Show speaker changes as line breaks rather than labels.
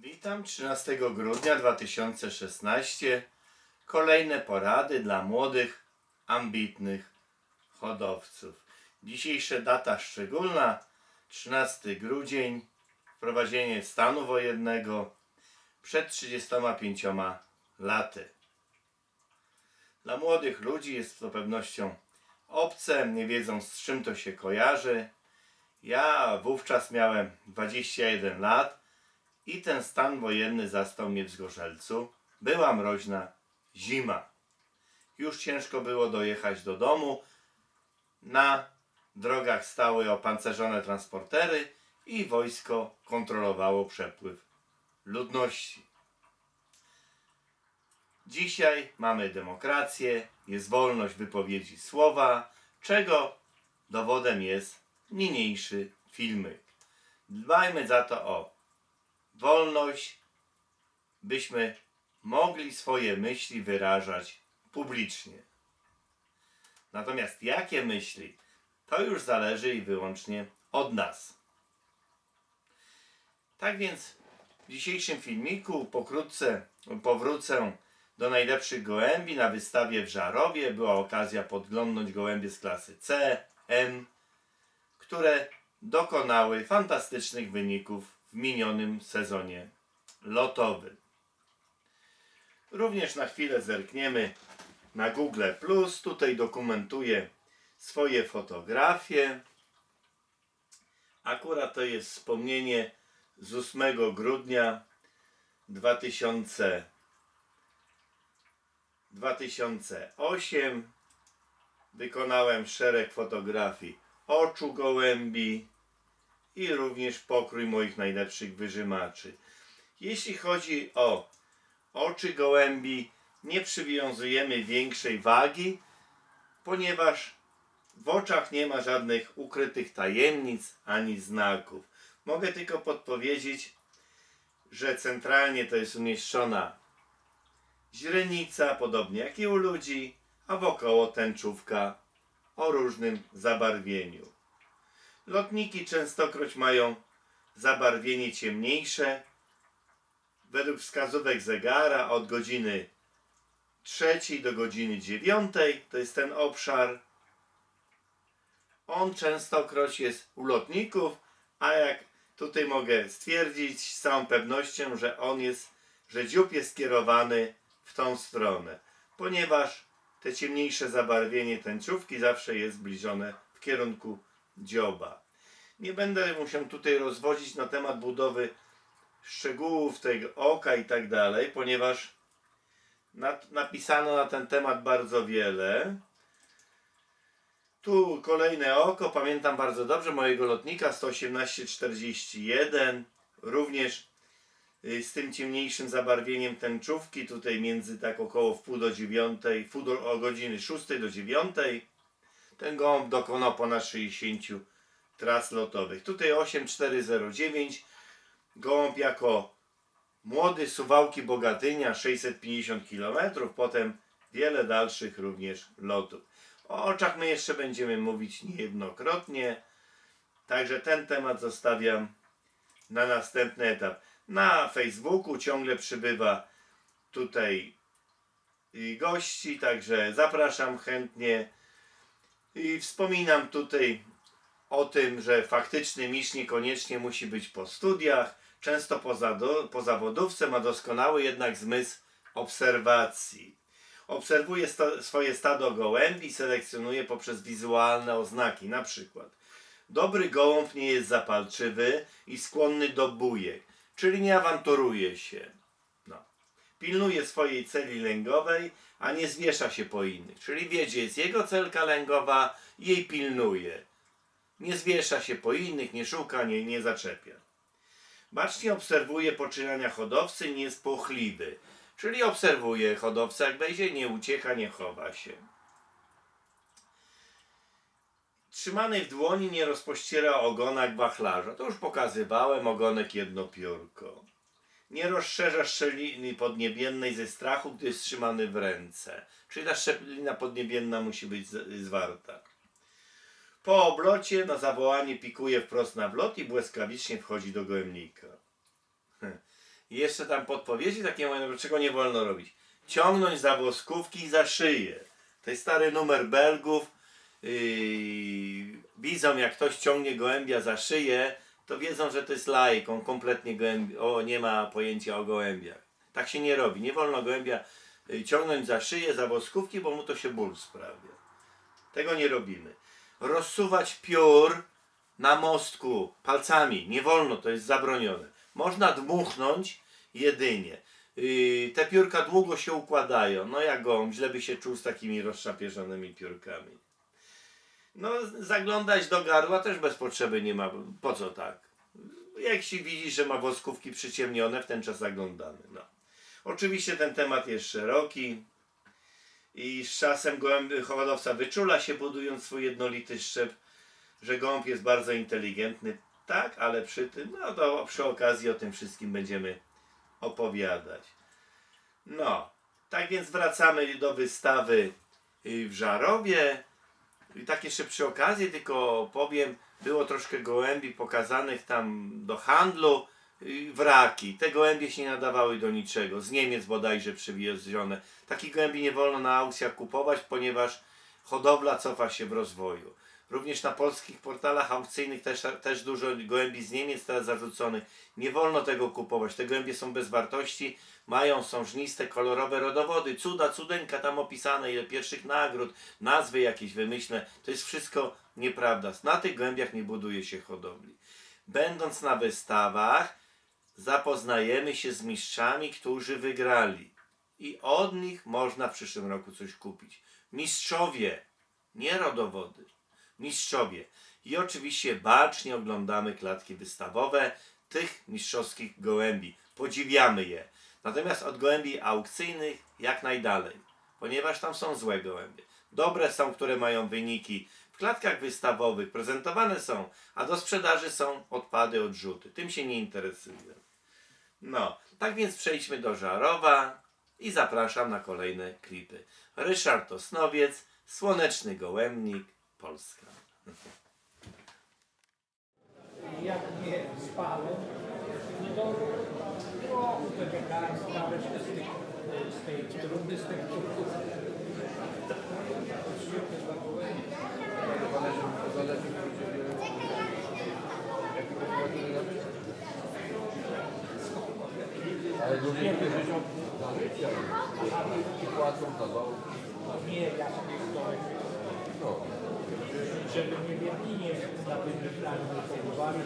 Witam 13 grudnia 2016. Kolejne porady dla młodych, ambitnych hodowców. Dzisiejsza data szczególna 13 grudzień, wprowadzenie stanu wojennego przed 35 laty. Dla młodych ludzi jest to pewnością obce, nie wiedzą z czym to się kojarzy. Ja wówczas miałem 21 lat i ten stan wojenny zastał mnie w Zgorzelcu. Była mroźna zima. Już ciężko było dojechać do domu. Na drogach stały opancerzone transportery i wojsko kontrolowało przepływ ludności. Dzisiaj mamy demokrację, jest wolność wypowiedzi słowa, czego dowodem jest niniejszy filmik. Dbajmy za to o wolność, byśmy mogli swoje myśli wyrażać publicznie. Natomiast jakie myśli, to już zależy i wyłącznie od nas. Tak więc w dzisiejszym filmiku pokrótce powrócę do najlepszych gołębi na wystawie w Żarowie. Była okazja podglądnąć gołębie z klasy C, M, które dokonały fantastycznych wyników w minionym sezonie lotowym. Również na chwilę zerkniemy na Google Plus. Tutaj dokumentuję swoje fotografie. Akurat to jest wspomnienie z 8 grudnia 2000, 2008. Wykonałem szereg fotografii oczu gołębi i również pokrój moich najlepszych wyżymaczy. Jeśli chodzi o oczy gołębi, nie przywiązujemy większej wagi, ponieważ w oczach nie ma żadnych ukrytych tajemnic ani znaków. Mogę tylko podpowiedzieć, że centralnie to jest umieszczona źrenica, podobnie jak i u ludzi, a wokoło tęczówka o różnym zabarwieniu. Lotniki częstokroć mają zabarwienie ciemniejsze. Według wskazówek zegara od godziny trzeciej do godziny dziewiątej to jest ten obszar. On częstokroć jest u lotników, a jak tutaj mogę stwierdzić z całą pewnością, że on jest, że dziób jest skierowany w tą stronę, ponieważ te ciemniejsze zabarwienie tęczówki zawsze jest zbliżone w kierunku dzioba. Nie będę mu się tutaj rozwodzić na temat budowy szczegółów tego oka i tak dalej, ponieważ na, napisano na ten temat bardzo wiele. Tu kolejne oko, pamiętam bardzo dobrze mojego lotnika 11841, również y, z tym ciemniejszym zabarwieniem tęczówki, tutaj między tak około w pół do dziewiątej, do, o godziny 6 do 9. Ten gołąb dokonał ponad 60 tras lotowych. Tutaj 8409, gołąb jako młody Suwałki Bogatynia 650 km, potem wiele dalszych również lotów. O oczach my jeszcze będziemy mówić niejednokrotnie, także ten temat zostawiam na następny etap. Na Facebooku ciągle przybywa tutaj gości, także zapraszam chętnie. I wspominam tutaj o tym, że faktyczny mistrz niekoniecznie musi być po studiach, często po, zado- po zawodówce ma doskonały jednak zmysł obserwacji. Obserwuje swoje stado gołębi, selekcjonuje poprzez wizualne oznaki, na przykład Dobry gołąb nie jest zapalczywy i skłonny do bujek, czyli nie awanturuje się. Pilnuje swojej celi lęgowej, a nie zwiesza się po innych. Czyli wie, gdzie jest jego celka lęgowa jej pilnuje. Nie zwiesza się po innych, nie szuka, nie, nie zaczepia. Bacznie obserwuje poczynania hodowcy nie jest płochliwy. Czyli obserwuje hodowcę, jak będzie, nie ucieka, nie chowa się. Trzymany w dłoni nie rozpościera ogona jak wachlarza. To już pokazywałem, ogonek jednopiórko. Nie rozszerza szczeliny podniebiennej ze strachu, gdy jest trzymany w ręce. Czyli ta szczelina podniebienna musi być zwarta. Po oblocie na zawołanie pikuje wprost na wlot i błyskawicznie wchodzi do gołębnika. I jeszcze tam podpowiedzi takie mają, czego nie wolno robić. Ciągnąć za woskówki i za szyję. To jest stary numer Belgów. Yy, widzą jak ktoś ciągnie gołębia za szyję, to wiedzą, że to jest laik. On kompletnie gołębi, o, nie ma pojęcia o gołębiach. Tak się nie robi. Nie wolno gołębia y, ciągnąć za szyję, za woskówki, bo mu to się ból sprawia. Tego nie robimy. Rozsuwać piór na mostku palcami. Nie wolno, to jest zabronione. Można dmuchnąć jedynie. Yy, te piórka długo się układają. No jak gołąb, źle by się czuł z takimi rozszapieżonymi piórkami. No zaglądać do gardła też bez potrzeby nie ma. Po co tak? Jak się widzi, że ma woskówki przyciemnione, w ten czas zaglądamy. No. Oczywiście ten temat jest szeroki i z czasem gołębi hodowca wyczula się budując swój jednolity szczep, że gołąb jest bardzo inteligentny. Tak, ale przy tym, no to przy okazji o tym wszystkim będziemy opowiadać. No, tak więc wracamy do wystawy y, w Żarowie. I tak jeszcze przy okazji tylko powiem, było troszkę gołębi pokazanych tam do handlu, wraki. Te gołębie się nie nadawały do niczego. Z Niemiec bodajże przywiezione. Takich gołębi nie wolno na aukcjach kupować, ponieważ hodowla cofa się w rozwoju. Również na polskich portalach aukcyjnych też, też dużo gołębi z Niemiec teraz zarzuconych. Nie wolno tego kupować. Te gołębie są bez wartości, mają sążniste, kolorowe rodowody, cuda, cudeńka tam opisane, ile pierwszych nagród, nazwy jakieś wymyślne. To jest wszystko nieprawda. Na tych gołębiach nie buduje się hodowli. Będąc na wystawach, zapoznajemy się z mistrzami, którzy wygrali. I od nich można w przyszłym roku coś kupić. Mistrzowie, nie rodowody. Mistrzowie. I oczywiście bacznie oglądamy klatki wystawowe tych mistrzowskich gołębi. Podziwiamy je. Natomiast od gołębi aukcyjnych jak najdalej, ponieważ tam są złe gołębie. Dobre są, które mają wyniki w klatkach wystawowych, prezentowane są, a do sprzedaży są odpady, odrzuty. Tym się nie interesuję. No, tak więc przejdźmy do Żarowa i zapraszam na kolejne klipy. Ryszard Osnowiec, Słoneczny Gołębnik, Polska.
jak nie spalę, no to trochę wybiegałem sprawę z, tych, z tej trumny, z tych trubków.
Ale ludzie, którzy i płacą za
Nie, ja sobie
no.
Żeby mnie w Berlinie na tym planie nie próbowali,